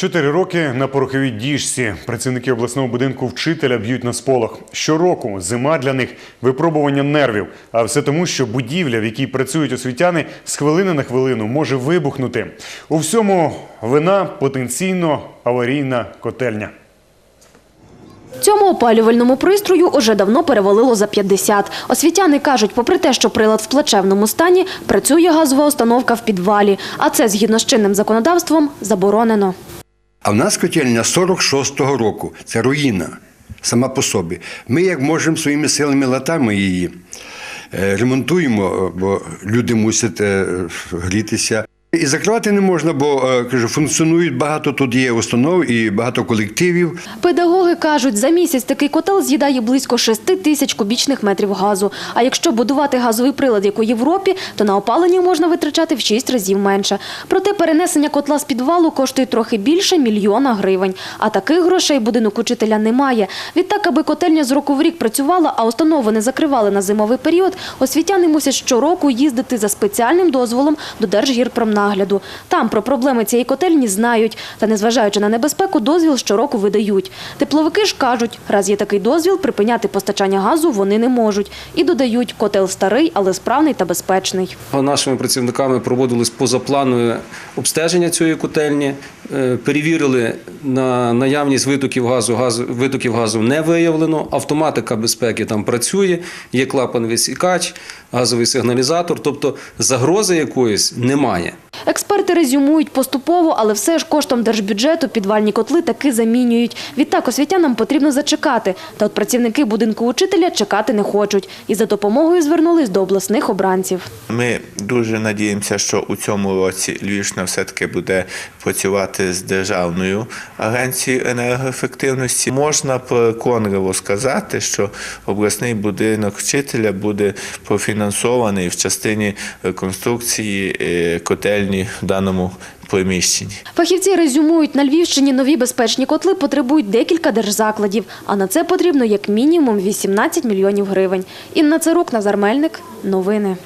Чотири роки на пороховій діжці. Працівники обласного будинку вчителя б'ють на сполох. Щороку зима для них випробування нервів. А все тому, що будівля, в якій працюють освітяни, з хвилини на хвилину може вибухнути. У всьому вина потенційно аварійна котельня. Цьому опалювальному пристрою уже давно перевалило за 50. Освітяни кажуть, попри те, що прилад в плачевному стані, працює газова установка в підвалі. А це, згідно з чинним законодавством, заборонено. А в нас котельня 46-го року. Це руїна сама по собі. Ми, як можемо, своїми силами латами її, е, ремонтуємо, бо люди мусять е, грітися. І закривати не можна, бо е, кажу, функціонують багато тут є установ і багато колективів. Педагоги кажуть, за місяць такий котел з'їдає близько 6 тисяч кубічних метрів газу. А якщо будувати газовий прилад, як у Європі, то на опалення можна витрачати в 6 разів менше. Проте перенесення котла з підвалу коштує трохи більше мільйона гривень. А таких грошей будинок учителя немає. Відтак, аби котельня з року в рік працювала, а установи не закривали на зимовий період, освітяни мусять щороку їздити за спеціальним дозволом до Держгірпромнагляду. Там про проблеми цієї котельні знають. Та незважаючи на небезпеку, дозвіл щороку видають. Тепловики ж кажуть, раз є такий дозвіл, припиняти постачання газу вони не можуть. І додають, котел старий, але справний та безпечний. Нашими працівниками проводились позапланове обстеження цієї котельні, е, перевірили на наявність витоків газу. Газ, витоків газу не виявлено. Автоматика безпеки там працює, є клапан висікач, газовий сигналізатор, тобто загрози якоїсь немає. Експерти резюмують поступово, але все ж коштом держбюджету підвальні котли таки замінюють. Відтак освітянам потрібно зачекати. Та от працівники будинку учителя чекати не хочуть. І за допомогою звернулись до обласних обранців. Ми дуже надіємося, що у цьому році Львівщина все-таки буде працювати з державною агенцією енергоефективності. Можна переконливо сказати, що обласний будинок вчителя буде профінансований в частині реконструкції е, котельні в даному приміщенні. Фахівці резюмують, на Львівщині нові безпечні котли потребують декілька держзакладів, а на це потрібно як мінімум 18 мільйонів гривень. Інна Царук, Назар Мельник. Новини.